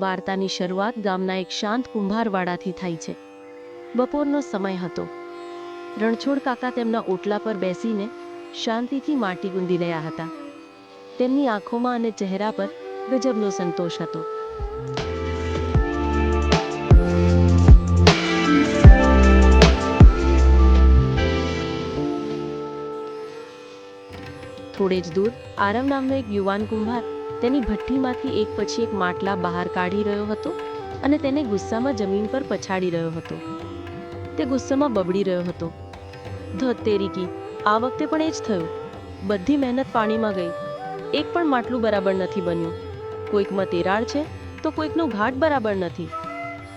વાર્તાની શરૂઆત ગામના એક શાંત કુંભારવાડાથી થાય છે. બપોરનો સમય હતો. રણછોડ કાકા તેમના ઓટલા પર બેસીને શાંતિથી માટી ગુંદી રહ્યા હતા. તેમની આંખોમાં અને ચહેરા પર ગજબનો સંતોષ હતો. થોડે જ દૂર આરવ નામનો એક યુવાન કુંભાર તેની ભઠ્ઠીમાંથી એક પછી એક માટલા બહાર કાઢી રહ્યો હતો અને તેને ગુસ્સામાં જમીન પર પછાડી રહ્યો હતો. તે ગુસ્સામાં બબડી રહ્યો હતો. ધત તેરીકી આ વખતે પણ એ જ થયું. બધી મહેનત પાણીમાં ગઈ. એક પણ માટલું બરાબર નથી બન્યું. કોઈકમાં તિરાડ છે, તો કોઈકનો ઘાટ બરાબર નથી.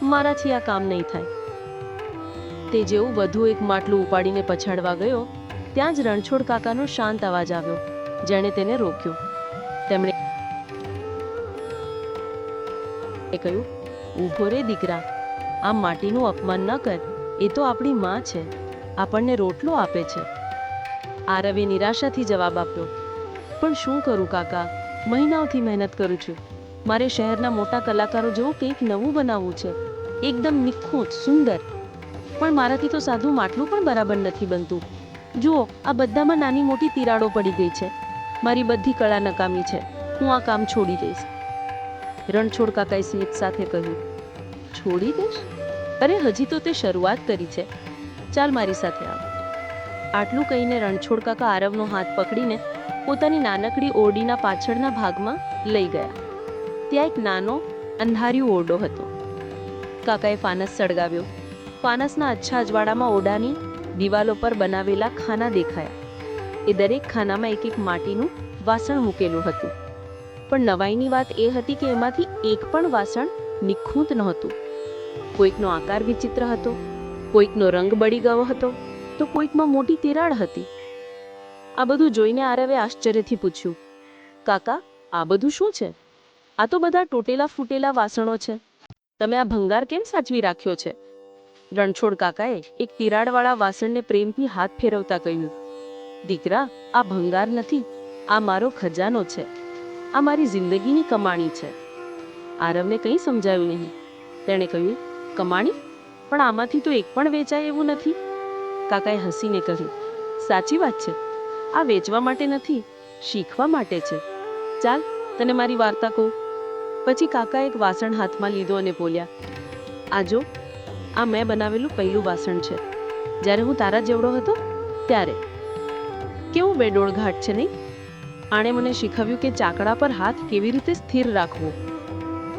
મારાથી આ કામ નહીં થાય. તે જેવું વધુ એક માટલું ઉપાડીને પછાડવા ગયો, ત્યાં જ રણછોડ કાકાનો શાંત અવાજ આવ્યો, જેણે તેને રોક્યો. એ કહ્યું ઊભો રે દીકરા, આ માટીનું અપમાન ન કર, એ તો આપણી માં છે, આપણને રોટલો આપે છે. આરવે નિરાશાથી જવાબ આપ્યો, પણ શું કરું કાકા? મહિનાઓથી મહેનત કરું છું. મારે શહેરના મોટા કલાકારો જેવું કંઈક નવું બનાવવું છે. એકદમ નિખુંત સુંદર. પણ મારાથી તો સાદું માટલું પણ બરાબર નથી બનતું. જુઓ, આ બધામાં નાની મોટી તિરાડો પડી ગઈ છે. મારી બધી કળા નકામી છે. હું આ કામ છોડી દઈશ. રણછોડ કાકાએ સ્મિત સાથે કહ્યું, છોડી દેશ? અરે, હજી તો તે શરૂઆત કરી છે. ચાલ મારી સાથે આવ. આટલું કહીને રણછોડ કાકા આરવનો હાથ પકડીને પોતાની નાનકડી ઓરડીના પાછળના ભાગમાં લઈ ગયા. ત્યાં એક નાનો, અંધાર્યું ઓરડો હતો. કાકાએ ફાનસ સળગાવ્યો. ફાનસના અચ્છા અજવાળામાં ઓરડાની દિવાલો પર બનાવેલા ખાના દેખાયા. એ દરેક ખાનામાં એક એક માટીનું વાસણ મૂકેલું હતું. પણ નવાઈની વાત એ હતી કે એમાંથી એક પણ વાસણ નિખૂંત નહોતું. કોઈકનો આકાર વિચિત્ર હતો, કોઈકનો રંગ બળી ગયો હતો, તો કોઈકમાં મોટી તિરાડ હતી. આ બધું જોઈને આરવે આશ્ચર્યથી પૂછ્યું, કાકા, આ બધું શું છે? આ તો બધા તૂટેલા ફૂટેલા વાસણો છે. તમે આ ભંગાર કેમ સાચવી રાખ્યો છે? રણછોડ કાકાએ એક તિરાડવાળા વાસણને પ્રેમથી હાથ ફેરવતા કહ્યું, દીકરા, આ ભંગાર નથી, આ મારો ખજાનો છે. આ મારી જિંદગીની કમાણી છે. આરવને કંઈ સમજાયું નહીં. તેણે કહ્યું, કમાણી? પણ આમાંથી તો એક પણ વેચાય એવું નથી. કાકાએ હસીને કહ્યું, સાચી વાત છે. આ વેચવા માટે નથી, શીખવા માટે છે. ચાલ, તને મારી વાર્તા કહું. પછી કાકા એક વાસણ હાથમાં લીધો અને બોલ્યા, આ જો, આ મેં બનાવેલું પહેલું વાસણ છે. જ્યારે હું તારા જેવડો હતો, ત્યારે. કેવું બેડોળ ઘાટ છે નહીં? આણે મને શીખવ્યું કે ચાકડા પર હાથ કેવી રીતે સ્થિર રાખવો.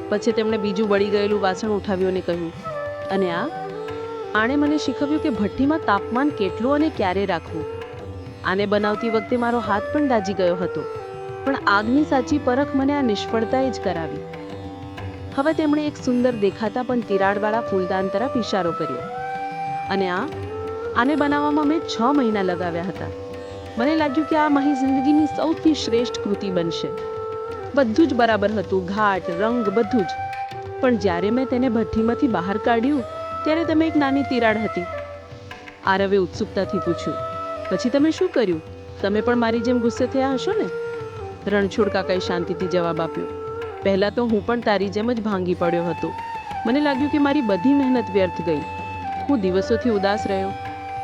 પછી તેમણે બીજું બળી ગયેલું વાસણ ઉઠાવ્યું અને કહ્યું, અને આ? આણે મને શીખવ્યું કે ભઠ્ઠીમાં તાપમાન કેટલું અને ક્યારે રાખવું. આને બનાવતી વખતે મારો હાથ પણ દાજી ગયો હતો, પણ આગની સાચી પરખ મને આ નિષ્ફળતાએ જ કરાવી. હવે તેમણે એક સુંદર દેખાતા પણ તિરાડવાળા ફૂલદાન તરફ ઇશારો કર્યો. અને આ? આને બનાવવામાં મેં છ મહિના લગાવ્યા હતા. મને લાગ્યું કે આ મારી જિંદગીની સૌથી શ્રેષ્ઠ કૃતિ બનશે. બધું જ બરાબર હતું, ઘાટ, રંગ, બધું જ. પણ જ્યારે મેં તેને ભઠ્ઠીમાંથી બહાર કાઢ્યું, ત્યારે તમે એક નાની તિરાડ હતી. આરવે ઉત્સુકતાથી પૂછ્યું, પછી તમે શું કર્યું? તમે પણ મારી જેમ ગુસ્સે થયા હશો ને? રણછોડ કાકાએ શાંતિથી જવાબ આપ્યો, પહેલાં તો હું પણ તારી જેમ જ ભાંગી પડ્યો હતો. મને લાગ્યું કે મારી બધી મહેનત વ્યર્થ ગઈ. હું દિવસોથી ઉદાસ રહ્યો.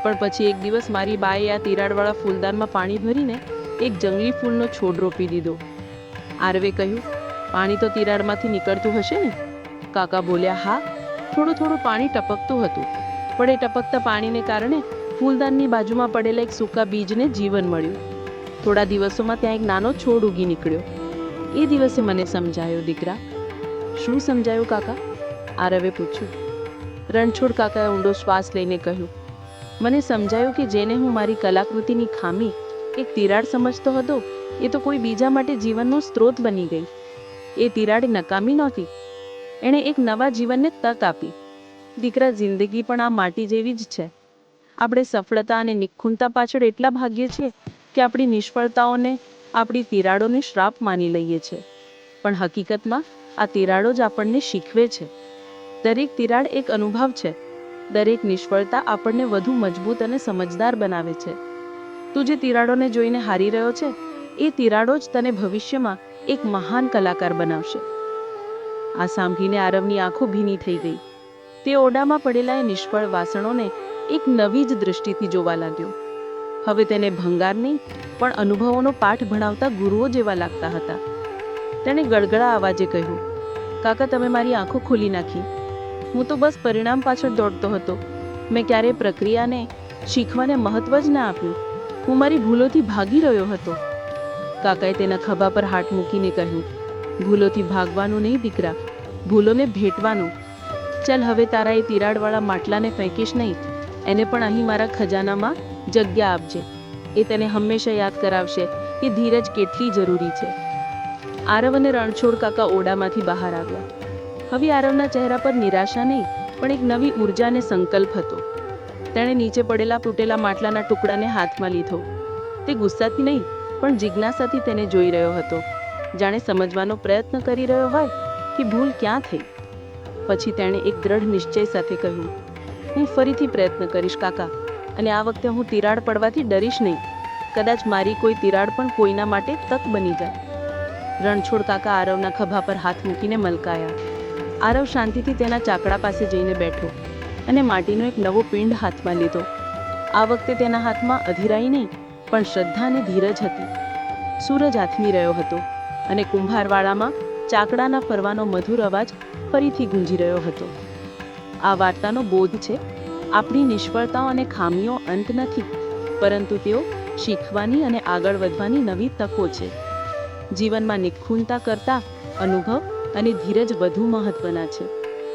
પણ પછી એક દિવસ મારી બાએ આ તિરાડવાળા ફૂલદાનમાં પાણી ભરીને એક જંગલી ફૂલનો છોડ રોપી દીધો. આરવે કહ્યું, પાણી તો તિરાડમાંથી નીકળતું હશે ને? કાકા બોલ્યા, હા, થોડું થોડું પાણી ટપકતું હતું, પણ એ ટપકતા પાણીને કારણે ફૂલદાનની બાજુમાં પડેલા એક સૂકા બીજને જીવન મળ્યું. થોડા દિવસોમાં ત્યાં એક નાનો છોડ ઉગી નીકળ્યો. એ દિવસે મને સમજાયો, દીકરા, શું સમજાયું કાકા? આરવે પૂછ્યું. રણછોડ કાકાએ ઊંડો શ્વાસ લઈને કહ્યું મને સમજાયું કે જેને હું મારી કલાકૃતિની ખામી, એક તિરાડ સમજતો હતો, એ તો કોઈ બીજા માટે જીવનનો સ્ત્રોત બની ગઈ. એ તિરાડ નકામી નહોતી. એણે એક નવા જીવનને તક આપી. દીકરા જિંદગી પણ આ માટી જેવી જ છે. આપણે સફળતા અને નિખુણતા પાછળ એટલા ભાગીએ છીએ કે આપણી નિષ્ફળતાઓને, આપણી તિરાડોને શ્રાપ માની લઈએ છીએ. પણ હકીકતમાં આ તિરાડો જ આપણને શીખવે છે. દરેક તિરાડ એક અનુભવ છે. દરેક નિષ્ફળતા આપણને વધુ મજબૂત અને સમજદાર બનાવે છે. તું જે તિરાડોને જોઈને હારી રહ્યો છે, એ તિરાડો જ તને ભવિષ્યમાં એક મહાન કલાકાર બનાવશે. આ સાંભળીને આરવની આંખો ભીની થઈ ગઈ. તે ઓરડામાં પડેલા એ નિષ્ફળ વાસણોને એક નવી જ દૃષ્ટિથી જોવા લાગ્યો. હવે તેને ભંગાર નહીં, પણ અનુભવોનો પાઠ ભણાવતા ગુરુઓ જેવા લાગતા હતા. તેણે ગળગળા અવાજે કહ્યું, કાકા, તમે મારી આંખો ખોલી નાખી. હું તો બસ પરિણામ પાછળ દોડતો હતો. મેં ક્યારેય પ્રક્રિયાને, શીખવાને મહત્વ જ ના આપ્યું. હું મારી ભૂલોથી ભાગી રહ્યો હતો. કાકાએ તેના ખભા પર હાથ મૂકીને કહ્યું, ભૂલોથી ભાગવાનું નહીં, દીકરા. ભૂલોને ભેટવાનું. ચાલ, હવે તારા એ તિરાડવાળા માટલાને ફેંકીશ નહીં. એને પણ અહીં મારા ખજાનામાં જગ્યા આપજે. એ તને હંમેશા યાદ કરાવશે કે ધીરજ કેટલી જરૂરી છે. આરવ અને રણછોડ કાકા ઓડામાંથી બહાર આવ્યા. હવે આરવના ચહેરા પર નિરાશા નહીં, પણ એક નવી ઊર્જા અને સંકલ્પ હતો. તેણે નીચે પડેલા તૂટેલા માટલાના ટુકડાને હાથમાં લીધો. તે ગુસ્સાથી નહીં, પણ જિજ્ઞાસાથી તેને જોઈ રહ્યો હતો. જાણે સમજવાનો પ્રયત્ન કરી રહ્યો હોય કે ભૂલ ક્યાં થઈ. પછી તેણે એક દ્રઢ નિશ્ચય સાથે કહ્યું, હું ફરીથી પ્રયત્ન કરીશ, કાકા, અને આ વખતે હું તિરાડ પડવાથી ડરીશ નહીં. કદાચ મારી કોઈ તિરાડ પણ કોઈના માટે તક બની જાય. રણછોડ કાકા આરવના ખભા પર હાથ મૂકીને મલકાયા. આરવ શાંતિથી તેના ચાકડા પાસે જઈને બેઠો અને માટીનો એક નવો પિંડ હાથમાં લીધો. આ વખતે તેના હાથમાં અધિરાઈ નહીં, પણ શ્રદ્ધા અને ધીરજ હતી. સૂરજ આથમી રહ્યો હતો અને કુંભારવાડામાં ચાકડાના ફરવાનો મધુર અવાજ ફરીથી ગુંજી રહ્યો હતો. આ વાર્તાનો બોધ છે, આપણી નિષ્ફળતાઓ અને ખામીઓ અંત નથી, પરંતુ તેઓ શીખવાની અને આગળ વધવાની નવી તકો છે. જીવનમાં નિખૂનતા કરતા અનુભવ અને ધીરજ વધુ મહત્વના છે.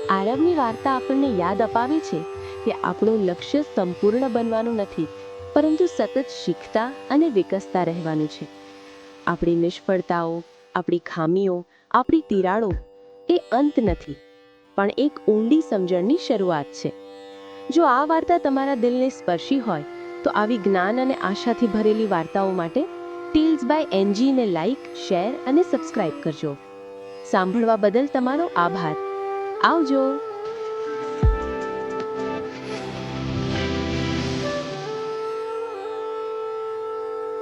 આરવની વાર્તા આપણને યાદ અપાવે છે કે આપણું લક્ષ્ય સંપૂર્ણ બનવાનું નથી, પરંતુ સતત શીખતા અને વિકસતા રહેવાનું છે. આપણી નિષ્ફળતાઓ, આપણી ખામીઓ, આપણી તિરાડો એ અંત નથી, પણ એક ઊંડી સમજણની શરૂઆત છે. જો આ વાર્તા તમારા દિલને સ્પર્શી હોય, તો આવી જ્ઞાન અને આશાથી ભરેલી વાર્તાઓ માટે ટીલ્સ બાય એનજીને લાઈક, શેર અને સબસ્ક્રાઇબ કરજો. સાંભળવા બદલ તમારો આભાર. આવજો.